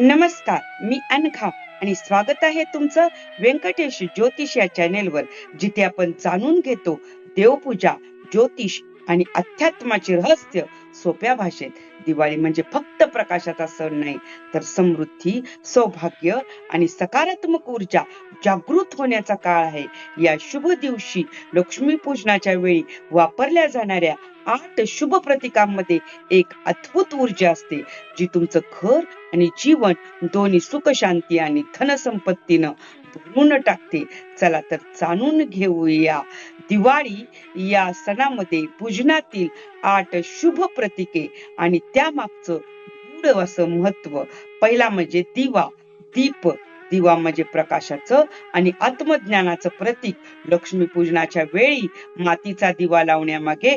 नमस्कार मी अनखा आणि स्वागत आहे तुमचं व्यंकटेश ज्योतिष या चॅनेलवर जिथे आपण जाणून घेतो देवपूजा ज्योतिष आणि अध्यात्माचे रहस्य सोप्या भाषेत. दिवाळी म्हणजे फक्त प्रकाशाचा सण नाही तर समृद्धी सौभाग्य आणि सकारात्मक ऊर्जा जागृत होण्याचा काळ आहे. या शुभ दिवशी लक्ष्मीपूजनाच्या वेळी वापरल्या जाणाऱ्या आठ शुभ प्रतीकांमध्ये एक अद्भुत ऊर्जा असते जी तुमचं घर आणि जीवन दोन्ही सुख शांती आणि धनसंपत्तीनं भरून टाकते. चला तर जाणून घेऊया. दिवाळी या सणामध्ये पूजनातील आठ शुभ प्रतीके आणि त्यामागचं गूढ असं महत्त्व पहिला म्हणजे दिवा दीप. दिवा म्हणजे प्रकाशाचं आणि आत्मज्ञानाचं प्रतीक. लक्ष्मी पूजनाच्या वेळी मातीचा दिवा लावण्यामागे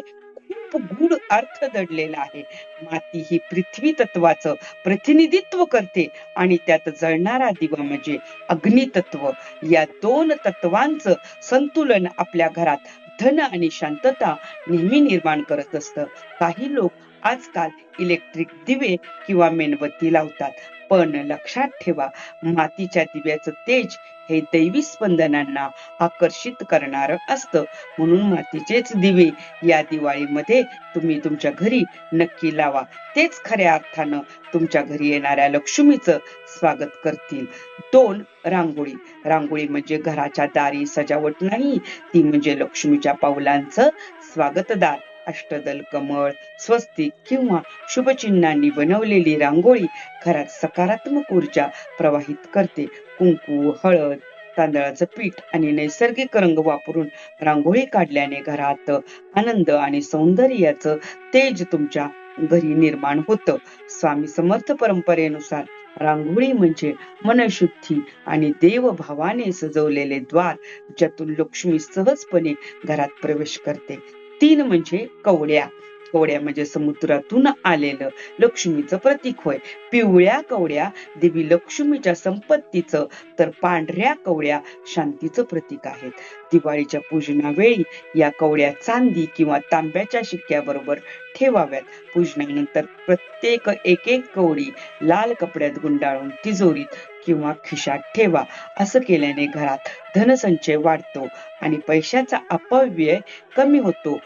खूप गूढ अर्थ दडलेला आहे. माती ही पृथ्वी तत्वाचं प्रतिनिधित्व करते आणि त्यात जळणारा दिवा म्हणजे अग्नितत्व. या दोन तत्वांचं संतुलन आपल्या घरात धन आणि शांतता नेहमी निर्माण करत असतं. काही लोक आजकाल इलेक्ट्रिक दिवे किंवा मेणबत्ती लावतात. पण लक्षात ठेवा मातीच्या दिव्याचं तेज हे दैवी स्पंदनांना आकर्षित करणार असतं. म्हणून मातीचेच दिवे या दिवाळीमध्ये तुम्ही तुमच्या घरी नक्की लावा. तेच खऱ्या अर्थानं तुमच्या घरी येणाऱ्या लक्ष्मीचं स्वागत करतील. दोन रांगोळी. रांगोळी म्हणजे घराच्या दारी सजावट नाही ती म्हणजे लक्ष्मीच्या पावलांचं स्वागतदार. अष्टदल कमळ स्वस्तिक किंवा शुभचिन्हांनी बनवलेली रांगोळी घरात सकारात्मक ऊर्जा प्रवाहित करते. कुंकू हळद तांदळाचं पीठ आणि नैसर्गिक रंग वापरून रांगोळी काढल्याने घरात आनंद आणि सौंदर्याचं तेज तुमच्या घरी निर्माण होतं. स्वामी समर्थ परंपरेनुसार रांगोळी म्हणजे मनशुद्धी आणि देवभावाने सजवलेले द्वार ज्यातून लक्ष्मी सहजपणे घरात प्रवेश करते. तीन म्हणजे कवड्या. कवड्या म्हणजे समुद्रातून आलेलं लक्ष्मीचं प्रतीक होय. पिवळ्या कवड्या देवी लक्ष्मीच्या संपत्तीचं तर पांढऱ्या कवड्या शांतीचं प्रतीक आहेत. दिवाळीच्या पूजनावेळी या कवड्या चांदी किंवा तांब्याच्या शिक्क्याबरोबर ठेवाव्यात. पूजनानंतर प्रत्येक एक एक कवडी लाल कपड्यात गुंडाळून तिजोरीत किंवा खिशात ठेवा. असं केल्याने घरात धनसंचय वाढतो आणि पैशाचा अपव्यय कमी होतो.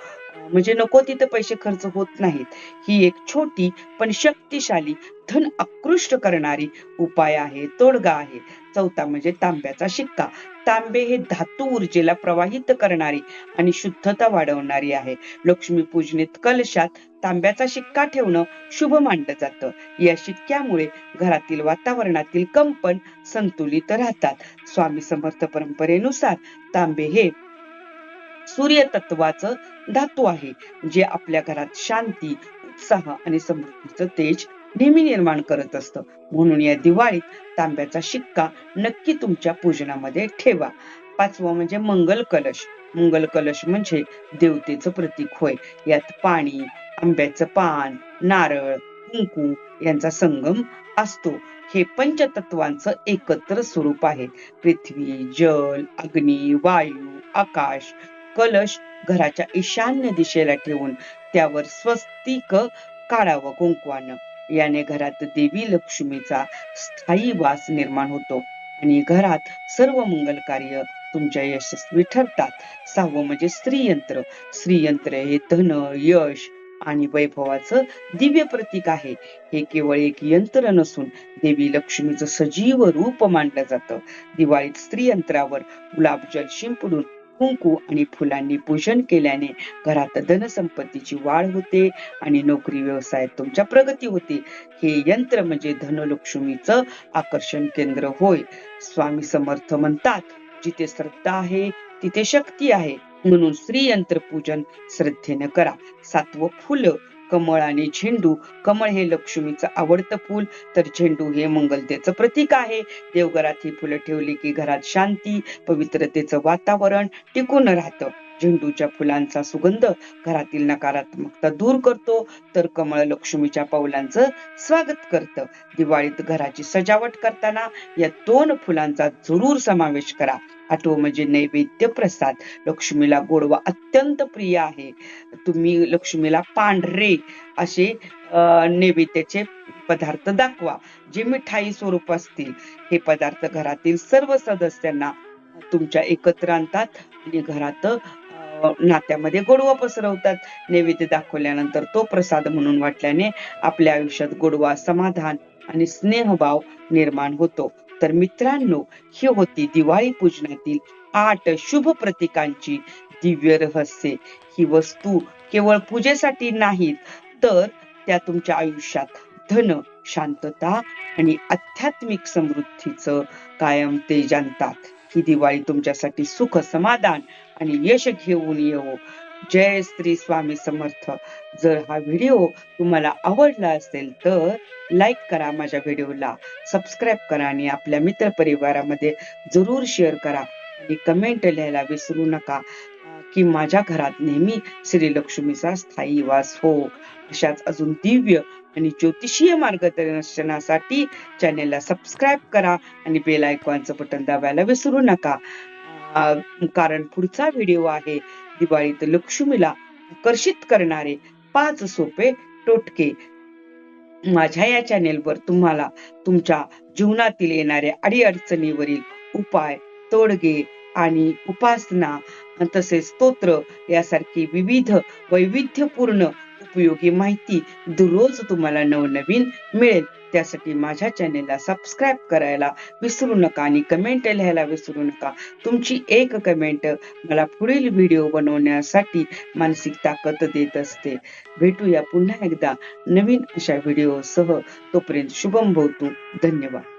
म्हणजे नको तिथे पैसे खर्च होत नाहीत. ही एक छोटी पण शक्तिशाली धन आकृष्ट करणारी उपाय आहे तोडगा आहे. चौथा म्हणजे तांब्याचा शिक्का. तांबे हे धातू ऊर्जेला प्रवाहित करणारी आणि शुद्धता वाढवणारी आहे. लक्ष्मी पूजनेत कलशात तांब्याचा शिक्का ठेवणं शुभ मानलं जातं. या शिक्क्यामुळे घरातील वातावरणातील कंपन संतुलित राहतात. स्वामी समर्थ परंपरेनुसार तांबे हे सूर्य तत्वाचं धातू आहे जे आपल्या घरात शांती उत्साह आणि समृद्धीचं तेज नेहमी निर्माण करत असतं. म्हणून या दिवाळीत तांब्याचा शिक्का नक्की तुमच्या पूजनामध्ये ठेवा. पाचवा म्हणजे मंगल कलश. मंगल कलश म्हणजे देवतेचं प्रतीक होय. यात पाणी आंब्याचं पान नारळ कुंकू यांचा संगम असतो. हे पंचतत्वांचं एकत्र स्वरूप आहे. पृथ्वी जल अग्नी वायू आकाश कलश घराच्या ईशान्य दिशेला ठेवून त्यावर स्वस्तिक काढावं कुंकवानं. याने घरात देवी लक्ष्मीचा स्थायी वास निर्माण होतो आणि घरात सर्व मंगल कार्य तुमच्या यशस्वी ठरतात. सहावं म्हणजे स्त्रीयंत्र. स्त्रीयंत्र हे धन यश आणि वैभवाचं दिव्य प्रतीक आहे. हे केवळ एक यंत्र नसून देवी लक्ष्मीचं सजीव रूप मानलं जातं. दिवाळीत स्त्रीयंत्रावर गुलाबजल शिंपडून कुंकू आणि फुलांनी पूजन केल्याने घरात धनसंपत्तीची वाढ होते आणि नोकरी व्यवसायात तुमच्या प्रगती होते. हे यंत्र म्हणजे धनलक्ष्मीचं आकर्षण केंद्र होय. स्वामी समर्थ म्हणतात जिथे श्रद्धा आहे तिथे शक्ती आहे. म्हणून श्री यंत्र पूजन श्रद्धेनं करा. सातवं फुलं कमळ आणि झेंडू. कमळ हे लक्ष्मीचं आवडतं फूल. तर झेंडू हे मंगलतेचं प्रतीक आहे. देवघरात ही फुलं ठेवली की घरात शांती पवित्रतेचं वातावरण टिकून राहतं. झेंडूच्या फुलांचा सुगंध घरातील नकारात्मकता दूर करतो. तर कमळ लक्ष्मीच्या पावलांचं स्वागत करतं. दिवाळीत घराची सजावट करताना या दोन फुलांचा जरूर समावेश करा. आठव म्हणजे नैवेद्य प्रसाद. लक्ष्मीला गोडवा अत्यंत प्रिय आहे. तुम्ही लक्ष्मीला पांढरे असे नैवेद्याचे पदार्थ दाखवा. जे मिठाई स्वरूप असतील. हे पदार्थ घरातील सर्व सदस्यांना तुमच्या एकत्र आणतात आणि घरात अं, नात्यामध्ये गोडवा पसरवतात. नैवेद्य दाखवल्यानंतर तो प्रसाद म्हणून वाटल्याने आपल्या आयुष्यात गोडवा समाधान आणि स्नेहभाव निर्माण होतो. तर मित्रांनो ही होती दिवाळी पूजनातील आठ शुभ प्रतीकांची दिव्य रहस्ये. ही वस्तू केवळ पूजेसाठी नाहीत तर त्या तुमच्या आयुष्यात धन शांतता आणि आध्यात्मिक समृद्धीचं कायम तेज आणतात ही दिवाळी तुमच्यासाठी सुख समाधान आणि यश घेऊन येवो. जय श्री स्वामी समर्थ. जर हा व्हिडिओ तुम्हाला आवडला असेल तर लाईक करा माझ्या व्हिडिओला सबस्क्राईब करा आणि आपल्या मित्र परिवारामध्ये जरूर शेअर करा आणि कमेंट लिहायला विसरू नका की माझ्या घरात नेहमी श्री लक्ष्मीचा स्थायी वास हो. अशाच अजून दिव्य आणि ज्योतिषीय मार्गदर्शनासाठी चॅनेलला सबस्क्राईब करा आणि बेल आयकॉनचं बटन दाबायला विसरू नका. अं, कारण पुढचा व्हिडिओ आहे दिवाळीत लक्ष्मीला आकर्षित करणारे पाच सोपे टोटके. माझ्या या चॅनेलवर तुम्हाला तुमच्या जीवनातील येणाऱ्या अडीअडचणीवरील उपाय तोडगे आणि उपासना तसेच स्तोत्र यासारखी विविध वैविध्यपूर्ण उपयोगी माहिती दररोज तुम्हाला नवनवीन मिळेल. त्यासाठी माझ्या चॅनेलला सबस्क्राईब करायला विसरू नका आणि कमेंट लिहायला विसरू नका. तुमची एक कमेंट मला पुढील व्हिडिओ बनवण्यासाठी मानसिक ताकद देत असते. भेटूया पुन्हा एकदा नवीन अशा व्हिडिओसह. तोपर्यंत शुभम भवतु धन्यवाद.